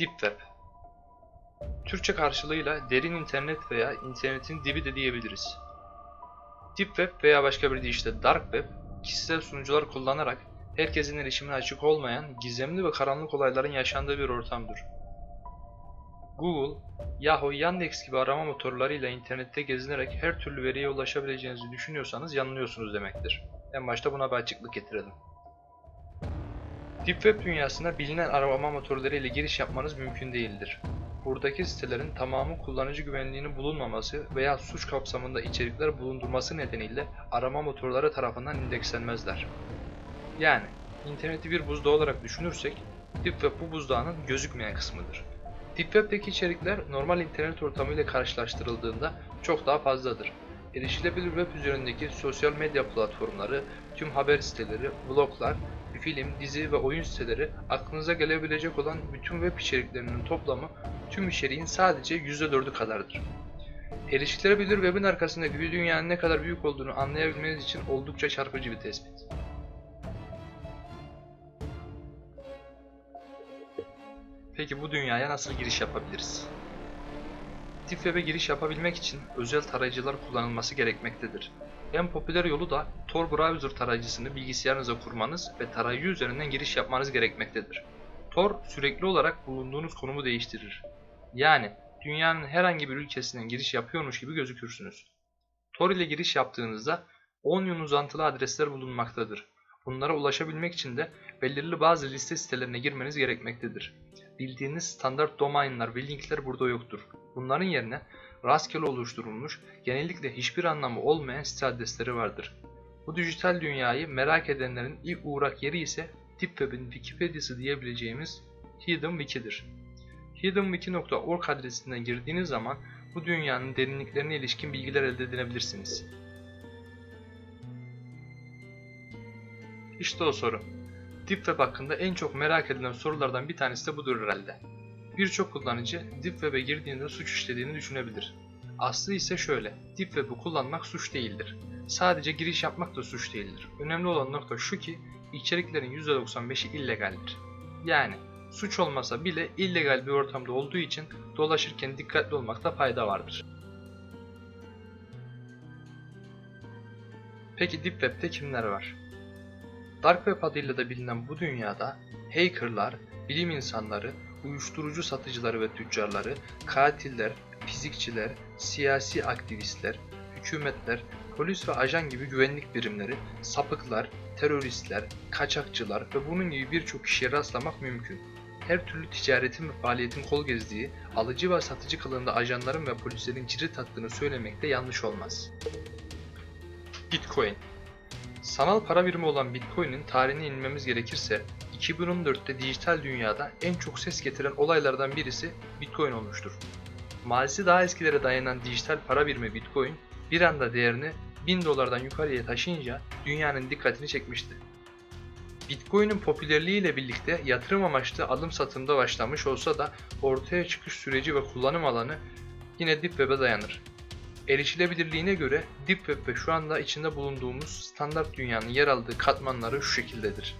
Deep Web Türkçe karşılığıyla derin internet veya internetin dibi de diyebiliriz. Deep Web veya başka bir deyişle Dark Web, kişisel sunucular kullanarak herkesin erişimine açık olmayan gizemli ve karanlık olayların yaşandığı bir ortamdır. Google, Yahoo, Yandex gibi arama motorlarıyla internette gezinerek her türlü veriye ulaşabileceğinizi düşünüyorsanız yanılıyorsunuz demektir. En başta buna bir açıklık getirelim. Deep Web dünyasına bilinen arama motorları ile giriş yapmanız mümkün değildir. Buradaki sitelerin tamamı kullanıcı güvenliğinin bulunmaması veya suç kapsamında içerikler bulundurması nedeniyle arama motorları tarafından indekslenmezler. Yani interneti bir buzdağı olarak düşünürsek Deep Web bu buzdağının gözükmeyen kısmıdır. Deep Web'deki içerikler normal internet ortamı ile karşılaştırıldığında çok daha fazladır. Erişilebilir web üzerindeki sosyal medya platformları, tüm haber siteleri, bloglar, film, dizi ve oyun siteleri aklınıza gelebilecek olan bütün web içeriklerinin toplamı tüm içeriğin sadece %4'ü kadardır. Erişilebilir webin arkasındaki bir dünyanın ne kadar büyük olduğunu anlayabilmeniz için oldukça çarpıcı bir tespit. Peki bu dünyaya nasıl giriş yapabiliriz? Deep Web'e giriş yapabilmek için özel tarayıcılar kullanılması gerekmektedir. En popüler yolu da Tor browser tarayıcısını bilgisayarınıza kurmanız ve tarayıcı üzerinden giriş yapmanız gerekmektedir. Tor sürekli olarak bulunduğunuz konumu değiştirir. Yani dünyanın herhangi bir ülkesinden giriş yapıyormuş gibi gözükürsünüz. Tor ile giriş yaptığınızda 10 yıl uzantılı adresler bulunmaktadır. Bunlara ulaşabilmek için de belirli bazı liste sitelerine girmeniz gerekmektedir. Bildiğiniz standart domainler ve linkler burada yoktur. Bunların yerine rastgele oluşturulmuş, genellikle hiçbir anlamı olmayan site adresleri vardır. Bu dijital dünyayı merak edenlerin ilk uğrak yeri ise Deep Web'in Wikipedia'sı diyebileceğimiz Hidden Wiki'dir. hiddenwiki.org adresinden girdiğiniz zaman bu dünyanın derinliklerine ilişkin bilgiler elde edinebilirsiniz. İşte o soru. Deep Web hakkında en çok merak edilen sorulardan bir tanesi de budur herhalde. Birçok kullanıcı Deep Web'e girdiğinde suç işlediğini düşünebilir. Aslı ise şöyle, Deep Web'i kullanmak suç değildir. Sadece giriş yapmak da suç değildir. Önemli olan nokta şu ki, içeriklerin %95'i illegaldir. Yani, suç olmasa bile illegal bir ortamda olduğu için dolaşırken dikkatli olmakta fayda vardır. Peki Deep Web'te kimler var? Dark Web adıyla da bilinen bu dünyada hackerlar, bilim insanları, uyuşturucu satıcıları ve tüccarları, katiller, fizikçiler, siyasi aktivistler, hükümetler, polis ve ajan gibi güvenlik birimleri, sapıklar, teröristler, kaçakçılar ve bunun gibi birçok kişiye rastlamak mümkün. Her türlü ticaretin ve faaliyetin kol gezdiği, alıcı ve satıcı kılığında ajanların ve polislerin cirit attığını söylemek de yanlış olmaz. Bitcoin Sanal para birimi olan Bitcoin'in tarihine inmemiz gerekirse 2014'te dijital dünyada en çok ses getiren olaylardan birisi Bitcoin olmuştur. Mazisi daha eskilere dayanan dijital para birimi Bitcoin bir anda değerini 1000 dolardan yukarıya taşıyınca dünyanın dikkatini çekmişti. Bitcoin'in popülerliğiyle birlikte yatırım amaçlı alım satımda başlamış olsa da ortaya çıkış süreci ve kullanım alanı yine Deep Web'e dayanır. Erişilebilirliğine göre Deep Web ve şu anda içinde bulunduğumuz standart dünyanın yer aldığı katmanları şu şekildedir.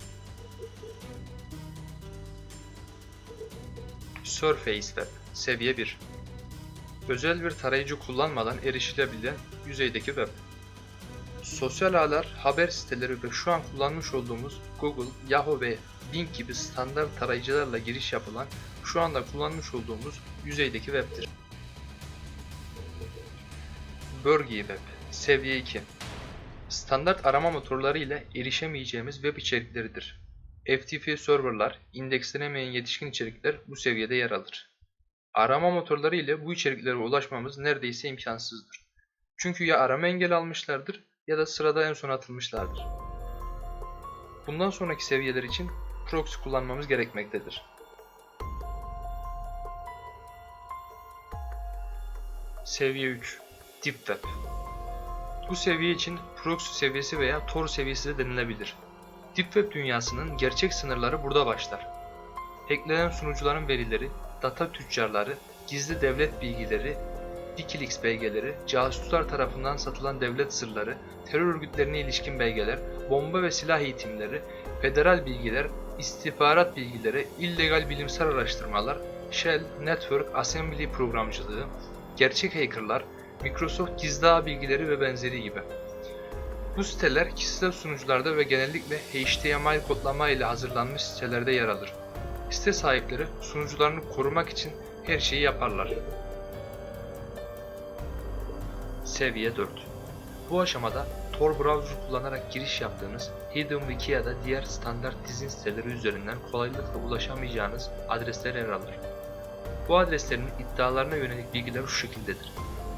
Surface Web Seviye 1 Özel bir tarayıcı kullanmadan erişilebilen yüzeydeki web. Sosyal ağlar, haber siteleri ve şu an kullanmış olduğumuz Google, Yahoo ve Bing gibi standart tarayıcılarla giriş yapılan şu anda kullanmış olduğumuz yüzeydeki web'tir. Bölge Web Seviye 2 Standart arama motorları ile erişemeyeceğimiz web içerikleridir. FTP serverlar, indekslenemeyen yetişkin içerikler bu seviyede yer alır. Arama motorları ile bu içeriklere ulaşmamız neredeyse imkansızdır. Çünkü ya arama engel almışlardır ya da sırada en son atılmışlardır. Bundan sonraki seviyeler için proxy kullanmamız gerekmektedir. Seviye 3 Deep Web Bu seviye için proxy seviyesi veya Tor seviyesi de denilebilir. Deep Web dünyasının gerçek sınırları burada başlar. Hacklenen sunucuların verileri, data tüccarları, gizli devlet bilgileri, Wikileaks belgeleri, casuslar tarafından satılan devlet sırları, terör örgütlerine ilişkin belgeler, bomba ve silah eğitimleri, federal bilgiler, istihbarat bilgileri, illegal bilimsel araştırmalar, Shell Network Assembly programcılığı, gerçek hackerlar, Microsoft gizli ağ bilgileri ve benzeri gibi. Bu siteler kişisel sunucularda ve genellikle HTML kodlama ile hazırlanmış sitelerde yer alır. Site sahipleri sunucularını korumak için her şeyi yaparlar. Seviye 4 Bu aşamada Tor browser kullanarak giriş yaptığınız Hidden Wiki ya da diğer standart dizin siteleri üzerinden kolaylıkla ulaşamayacağınız adresler yer alır. Bu adreslerin iddialarına yönelik bilgiler şu şekildedir.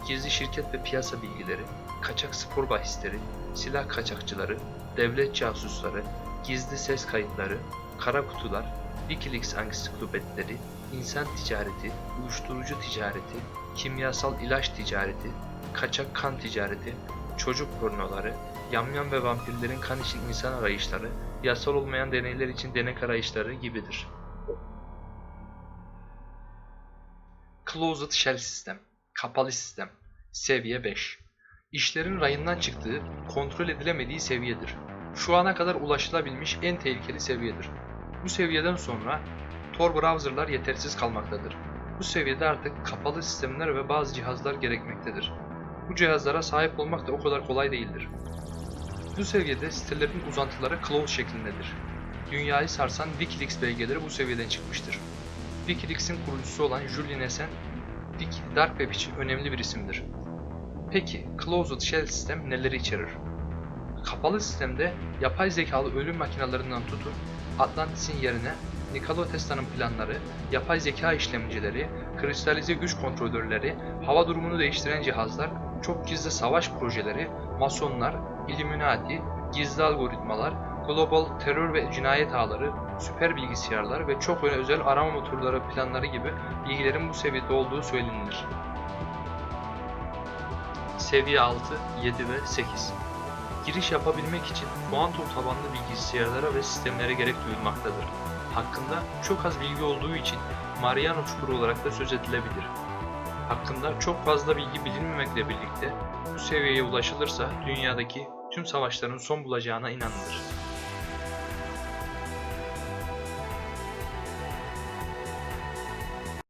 Gizli şirket ve piyasa bilgileri, kaçak spor bahisleri, silah kaçakçıları, devlet casusları, gizli ses kayıtları, kara kutular, Wikileaks ansiklopedileri, insan ticareti, uyuşturucu ticareti, kimyasal ilaç ticareti, kaçak kan ticareti, çocuk pornoları, yamyam ve vampirlerin kan için insan arayışları, yasal olmayan deneyler için denek arayışları gibidir. Closed Shell sistem, kapalı sistem, seviye 5. İşlerin rayından çıktığı, kontrol edilemediği seviyedir. Şu ana kadar ulaşılabilmiş en tehlikeli seviyedir. Bu seviyeden sonra Tor browserlar yetersiz kalmaktadır. Bu seviyede artık kapalı sistemler ve bazı cihazlar gerekmektedir. Bu cihazlara sahip olmak da o kadar kolay değildir. Bu seviyede sitelerin uzantıları close şeklindedir. Dünyayı sarsan Wikileaks belgeleri bu seviyeden çıkmıştır. Wikileaks'in kurucusu olan Julian Assange, Wiki- Dark Web için önemli bir isimdir. Peki, Closed Shell sistem neleri içerir? Kapalı sistemde yapay zekalı ölüm makinalarından tutun, Atlantis'in yerine Nikola Tesla'nın planları, yapay zeka işlemcileri, kristalize güç kontrolörleri, hava durumunu değiştiren cihazlar, çok gizli savaş projeleri, masonlar, Illuminati, gizli algoritmalar, global terör ve cinayet ağları, süper bilgisayarlar ve çok özel arama motorları planları gibi bilgilerin bu seviyede olduğu söylenilir. Seviye 6, 7 ve 8 Giriş yapabilmek için kuantum tabanlı bilgisayarlara ve sistemlere gerek duyulmaktadır. Hakkında çok az bilgi olduğu için Mariano Çukuru olarak da söz edilebilir. Hakkında çok fazla bilgi bilinmemekle birlikte bu seviyeye ulaşılırsa dünyadaki tüm savaşların son bulacağına inanılır.